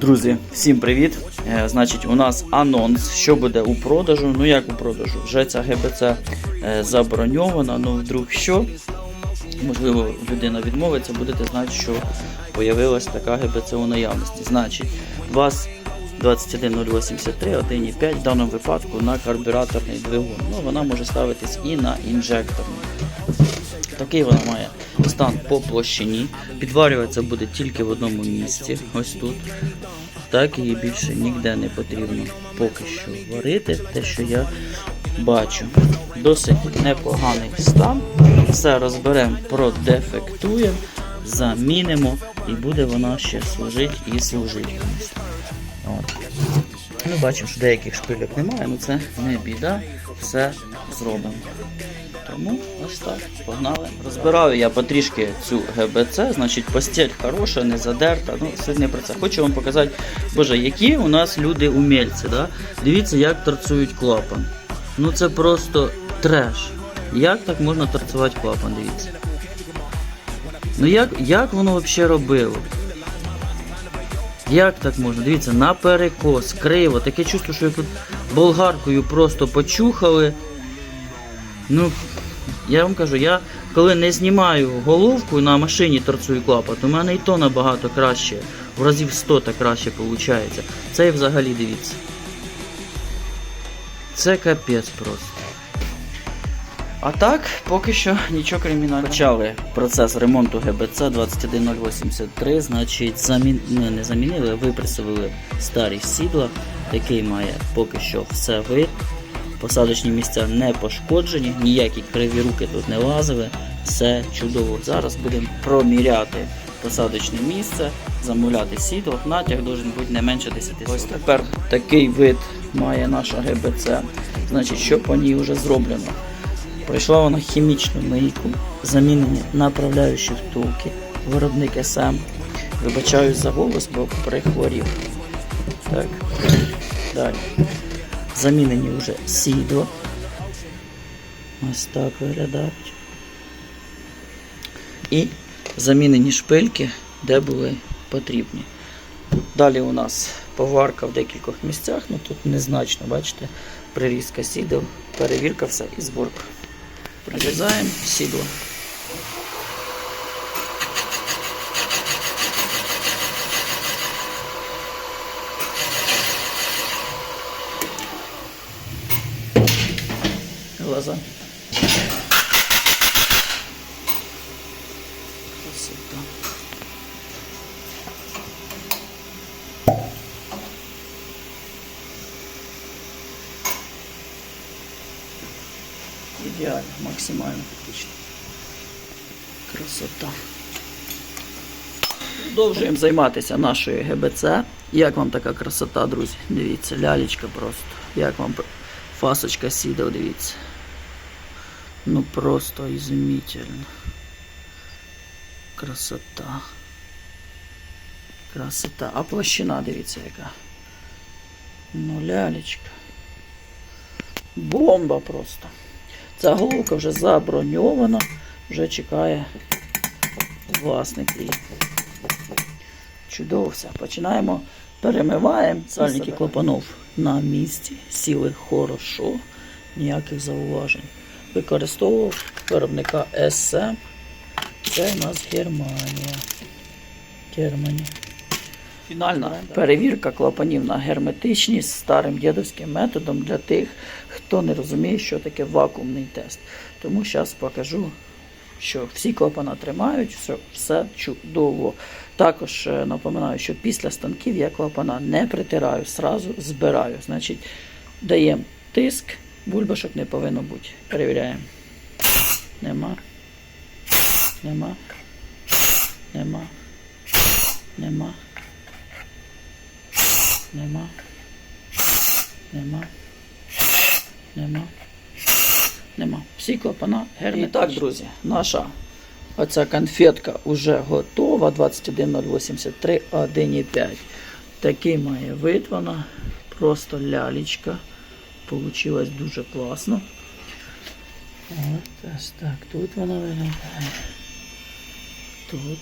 Друзі, всім привіт! Е, значить, у нас анонс, що буде у продажу. Ну як у продажу? Вже ця ГБЦ е, заброньована. Ну вдруг що? Можливо, людина відмовиться, будете знати, що появилась така ГБЦ у наявності. Значить, вас 21083, 1,5 в даному випадку на карбюраторний двигун. Ну, вона може ставитись і на інжекторний. Такий вона має стан по площині. Підварюватися буде тільки в одному місці, ось тут. Так її більше ніде не потрібно поки що варити, те, що я бачу. Досить непоганий стан. Все розберемо, продефектуємо, замінимо і буде вона ще служити і служити. От. Ну, бачимо, що деяких шпильок немає, але це не біда, все зробимо. Тому ось так, погнали. Розбираю я потрішки цю ГБЦ, значить постіль хороша, не задерта. Ну, не про це. Хочу вам показати, боже, які у нас люди умільці. Да? Дивіться, як торцують клапан. Ну це просто треш. Як так можна торцувати клапан, дивіться. Ну як, як воно взагалі робило? Як так можна? Дивіться, на перекос, криво. Таке чувство, що тут болгаркою просто почухали. Ну, я вам кажу, я коли не знімаю головку на машині торцую клапан, в мене і то набагато краще. В разів 100 так краще виходить. Це і взагалі дивіться. Це капець просто. А так, поки що нічого кримінального. Почали процес ремонту ГБЦ 21083, значить, замін... не, не замінили, випресували старі сідла. Такий має поки що все вид. Посадочні місця не пошкоджені, ніякі криві руки тут не лазили. Все чудово. Зараз будемо проміряти посадочне місце, замовляти сідло. Натяг должен бути не менше 10 соток. Ось тепер такий вид має наша ГБЦ. Значить, що по ній вже зроблено? Пройшла вона хімічну мийку, замінені направляючі втулки, виробник СМ. Вибачаюсь за голос, бо прихворів. Так. Далі. Замінені вже сідла. Ось так виглядають. І замінені шпильки, де були потрібні. Далі у нас поварка в декількох місцях, ну тут незначно, бачите, прирізка сідел, перевірка все і зборка. Прирізаємо сідло. Глаза. Красота. Ідеально, максимально фактично. Красота. Продовжуємо займатися нашою ГБЦ. Як вам така красота, друзі? Дивіться, лялечка просто. Як вам фасочка сідав, дивіться. Ну просто изумительно. Красота. Красота. А площина, дивіться, яка. Ну, лялечка. Бомба просто. Ця головка вже заброньована, вже чекає власник її. Чудово все. Починаємо, перемиваємо. Сальники клапанов на місці, сіли хорошо, ніяких зауважень. Використовував виробника SM. Це у нас Германія. Германія. Фінальна перевірка клапанів на герметичність старим дідовським методом для тих, хто не розуміє, що таке вакуумний тест. Тому зараз покажу, що всі клапана тримають, все, все чудово. Також е, напоминаю, що після станків я клапана не притираю, сразу збираю. Значить, даємо тиск, бульбашок не повинно бути. Перевіряємо. Нема. Нема. Нема. Нема. Нема. Нема. Нема. Нема. Всі клапана герметичні. І так, друзі, наша оця конфетка вже готова. 21083 1,5. Такий має вид вона. Просто лялечка. Получилось дуже класно. От ось так. Тут вона виглядає. Тут.